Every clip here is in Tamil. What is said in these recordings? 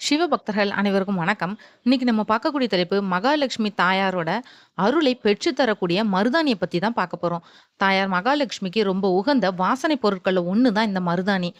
சிவபக்தர்கள் அனைவருக்கும் வணக்கம். இன்னைக்கு நம்ம பார்க்கக்கூடிய தலைப்பு மகாலட்சுமி தாயாரோட அருளை பெற்றுத்தரக்கூடிய மருதாணியை பற்றி தான் பார்க்க போகிறோம் தாயார் மகாலட்சுமிக்கு ரொம்ப உகந்த வாசனை பொருட்களில் ஒன்று தான் இந்த மருதாணி.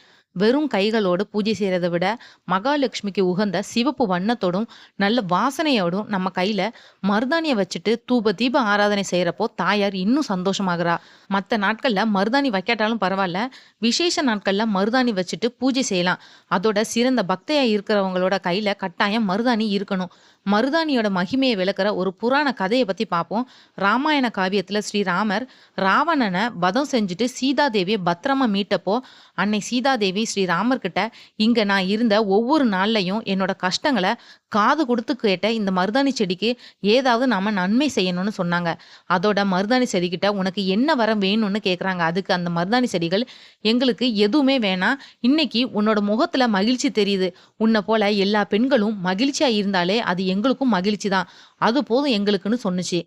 வெறும் கைகளோடு பூஜை செய்கிறத விட மகாலட்சுமிக்கு உகந்த சிவப்பு வண்ணத்தோடும் நல்ல வாசனையோடும் நம்ம கையில் மருதாணியை வச்சுட்டு தூப தீப ஆராதனை செய்கிறப்போ தாயார் இன்னும் சந்தோஷமாகிறா. மற்ற நாட்களில் மருதாணி வைக்காட்டாலும் பரவாயில்ல. விசேஷ நாட்களில் மருதாணி வச்சுட்டு பூஜை செய்யலாம். அதோட சிறந்த பக்தையாக இருக்கிறவங்களோட கையில் கட்டாயம் மருதாணி இருக்கணும். மருதாணியோட மகிமையை விளக்குற ஒரு புராண கதையை பற்றி பார்ப்போம் ராமாயண காவியத்தில் ஸ்ரீராமர் ராவணனை வதம் செஞ்சுட்டு சீதாதேவியை பத்திரமா மீட்டப்போ அன்னை சீதாதேவி ஸ்ரீராமர்கிட்ட இங்கே நான் இருந்த ஒவ்வொரு நாள்லையும் என்னோட கஷ்டங்களை காது கொடுத்து கேட்ட இந்த மருதாணி செடிக்கு ஏதாவது நாம நன்மை செய்யணும்னு சொன்னாங்க. அதோட மருதாணி செடிக்கிட்ட உனக்கு என்ன வரம் வேணும்னு கேட்குறாங்க அதுக்கு அந்த மருதாணி செடிகள் எங்களுக்கு எதுவுமே வேணாம். இன்னைக்கு உன்னோட முகத்துல மகிழ்ச்சி தெரியுது. உன்னை போல எல்லா பெண்களும் மகிழ்ச்சியா இருந்தாலே அது எங்களுக்கும் மகிழ்ச்சி தான் அது போதும் எங்களுக்குன்னு சொன்னுச்சு.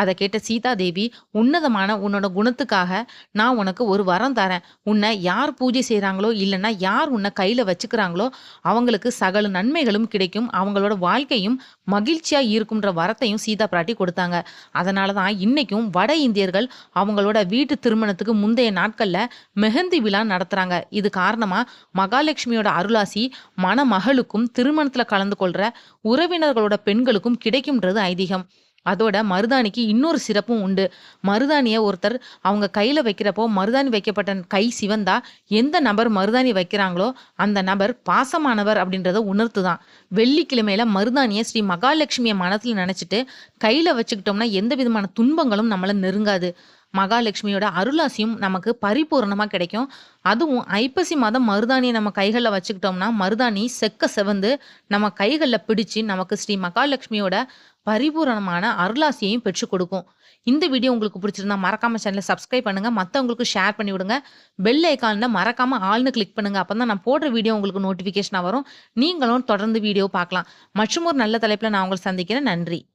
அதை கேட்ட சீதாதேவி உன்னதமான உன்னோட குணத்துக்காக நான் உனக்கு ஒரு வரம் தரேன். உன்னை யார் பூஜை செய்கிறாங்களோ இல்லைன்னா யார் உன்னை கையில் வச்சுக்கிறாங்களோ அவங்களுக்கு சகல நன்மைகளும் கிடைக்கும். அவங்களோட வாழ்க்கையும் மகிழ்ச்சியாக இருக்கும்ன்ற வரத்தையும் சீதா பிராட்டி கொடுத்தாங்க. அதனால தான் இன்றைக்கும் வட இந்தியர்கள் அவங்களோட வீட்டு திருமணத்துக்கு முந்தைய நாட்களில் மெஹந்தி விழா நடத்துகிறாங்க இது காரணமாக மகாலட்சுமியோட அருளாசி மணமகளுக்கும் திருமணத்தில் கலந்து கொள்கிற உறவினர்களோட பெண்களுக்கும் கிடைக்கும்ன்றது ஐதீகம். அதோட மருதாணிக்கு இன்னொரு சிறப்பும் உண்டு. மருதாணியை ஒருத்தர் அவங்க கையில் வைக்கிறப்போ மருதாணி வைக்கப்பட்ட கை சிவந்தா எந்த நபர் மருதாணி வைக்கிறாங்களோ அந்த நபர் பாசமானவர் அப்படின்றத உணர்த்துதான். வெள்ளிக்கிழமையில மருதாணியை ஸ்ரீ மகாலட்சுமியை மனத்தில் நினச்சிட்டு கையில் வச்சுக்கிட்டோம்னா எந்த விதமான துன்பங்களும் நம்மளை நெருங்காது. மகாலட்சுமியோட அருளாசியும் நமக்கு பரிபூர்ணமாக கிடைக்கும். அதுவும் ஐப்பசி மாதம் மருதாணியை நம்ம கைகளில் வச்சுக்கிட்டோம்னா மருதாணி செக்க செவந்து நம்ம கைகளில் பிடிச்சு நமக்கு ஸ்ரீ மகாலட்சுமியோட பரிபூரணமான அருளாசியையும் பெற்றுக் கொடுக்கும். இந்த வீடியோ உங்களுக்கு பிடிச்சிருந்தா மறக்காம சேனலை சப்ஸ்கிரைப் பண்ணுங்க. மற்றவங்களுக்கு ஷேர் பண்ணி விடுங்க. பெல் ஐக்கானில் மறக்காம ஆள்னு கிளிக் பண்ணுங்க. அப்பதான் நான் போடுற வீடியோ உங்களுக்கு நோட்டிஃபிகேஷனாக வரும். நீங்களும் தொடர்ந்து வீடியோ பார்க்கலாம். மற்றும் ஒரு நல்ல தலைப்பில் நான் உங்களை சந்திக்கிறேன். நன்றி.